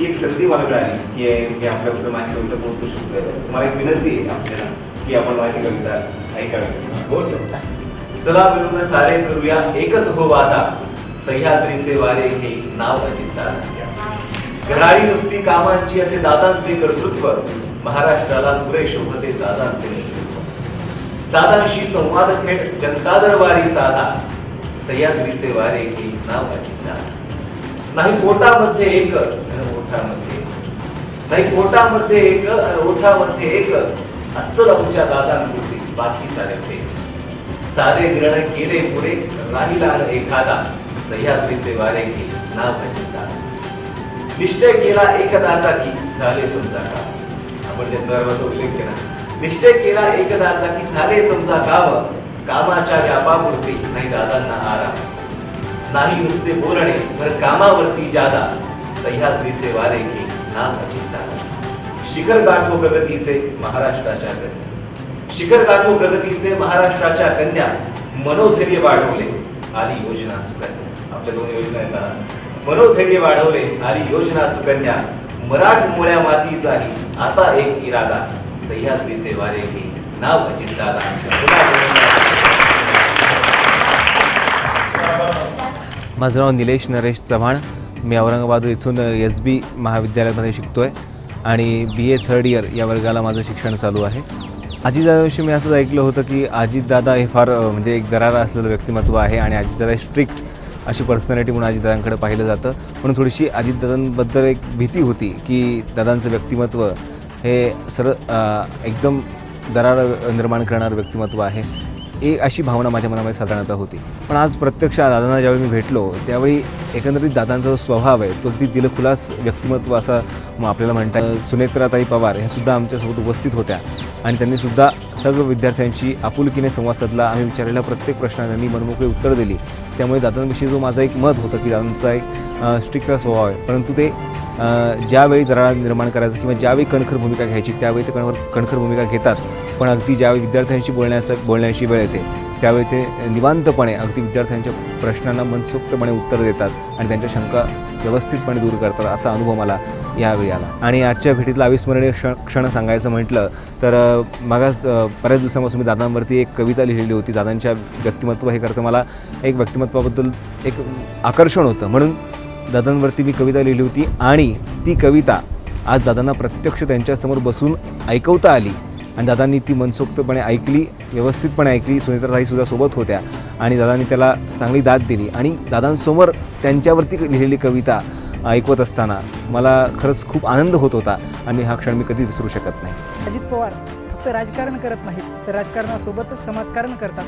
एक संधी वागडाली की मी आपल्याबद्दल माझी कविता पोहोचू शकतोय. तुम्हाला एक विनंती आहे आपल्याला की आपण माझी कविता ऐकावी. बोल चला मिळून सारे करूया एकच हो वादा सह्याद्रीचे वारे हे नाव अजिंता घराळी नुसती कामांची असे दादांचे कर्तृत्व. महाराष्ट्राला पुरे शोभते दादांचे नेतृत्व. दादांशी संवाद थेट जनता दरबारी साधा. सह्याद्रीचे वारे हे नाव अजिंता नाही पोटामध्ये एक ओठामध्ये नाही ओठामध्ये एक ओठामध्ये एक अस्सल आमच्या दादांपुरती बाकी सारे ते सारे ग्रहण केले पुरे राहिला एखादा सह्याद्रीचे वारे की ना भजिता निश्चय केला एकदाचा की झाले समजा का? आपण त्या दरवाजा उल्लेख केला. निश्चय केला एकदाचा की झाले समजा गाव कामाच्या व्यापापुरती नाही दादांना आराम. नाही नुसते बोलणे तर कामावरती जादा सह्याद्रीचे वारे की नाव अचिंता। शिखर गाठो प्रगतीचे महाराष्ट्राच्या कन्या। शिखर गाठो प्रगतीचे महाराष्ट्राच्या कन्या मनोधैर्य वाढवले आली योजना सुकन्या। आपल्या दोन योजना आहेत ना. मनोधैर्य वाढवले आली योजना सुकन्या। मराठमोळ्या मातीचाही आता एक इरादा। सह्याद्रीचे वारे घे नाव अजिंताला माझं नाव निलेश नरेश चव्हाण। मी औरंगाबाद इथून एस बी महाविद्यालयामध्ये शिकतो आहे आणि बी ए थर्ड इयर या वर्गाला माझं शिक्षण चालू आहे. अजितदादाविषयी मी असंच ऐकलं होतं की अजितदादा हे फार म्हणजे एक दरारा असलेलं व्यक्तिमत्व आहे आणि अजितदादा स्ट्रिक्ट अशी पर्सनॅलिटी म्हणून अजितदादांकडे पाहिलं जातं. म्हणून थोडीशी अजितदादांबद्दल एक भीती होती की दादांचं व्यक्तिमत्व हे सर एकदम दरार निर्माण करणारं व्यक्तिमत्व आहे. एक अशी भावना माझ्या मनामध्ये साधारणतः होती. पण आज प्रत्यक्ष दादांना ज्यावेळी मी भेटलो त्यावेळी एकंदरीत दादांचा जो स्वभाव आहे तो अगदी दिलखुलास व्यक्तिमत्व असा मग आपल्याला म्हणता येईल. सुनेत्राताई पवार ह्या सुद्धा आमच्यासोबत उपस्थित होत्या. आणि त्यांनी सुद्धा सर्व विद्यार्थ्यांशी आपुलकीने संवाद साधला. आम्ही विचारलेल्या प्रत्येक प्रश्नाला त्यांनी मनमोकळी उत्तर दिली. त्यामुळे दादांविषयी जो माझा एक मत होतं की दादांचा एक स्ट्रिक्ट स्वभाव आहे. परंतु ते ज्यावेळी दराळा निर्माण करायचं किंवा ज्यावेळी कणखर भूमिका घ्यायची त्यावेळी ते कणखर कणखर भूमिका घेतात. पण अगदी ज्यावेळी विद्यार्थ्यांशी बोलण्यास बोलण्याची वेळ येते त्यावेळी ते निवांतपणे अगदी विद्यार्थ्यांच्या प्रश्नांना मनसोक्तपणे उत्तर देतात आणि त्यांच्या शंका व्यवस्थितपणे दूर करतात असा अनुभव मला यावेळी आला. आणि आजच्या भेटीतला अविस्मरणीय क्षण क्षण सांगायचं म्हटलं तर मागास बऱ्याच दिवसांपासून मी दादांवरती एक कविता लिहिलेली होती. दादांच्या व्यक्तिमत्व हे करतं मला एक व्यक्तिमत्वाबद्दल एक आकर्षण होतं. म्हणून दादांवरती मी कविता लिहिली होती आणि ती कविता आज दादांना प्रत्यक्ष त्यांच्यासमोर बसून ऐकवता आली. आणि दादांनी ती मनसोक्तपणे ऐकली व्यवस्थितपणे ऐकली. सुनीताताईसुद्धा सोबत होत्या आणि दादांनी त्याला चांगली दाद दिली. आणि दादांसमोर त्यांच्यावरती लिहिलेली कविता ऐकवत असताना मला खरंच खूप आनंद होत होता. आणि हा क्षण मी कधी विसरू शकत नाही. अजित पवार फक्त राजकारण करत नाहीत तर राजकारणासोबतच समाजकारण करतात.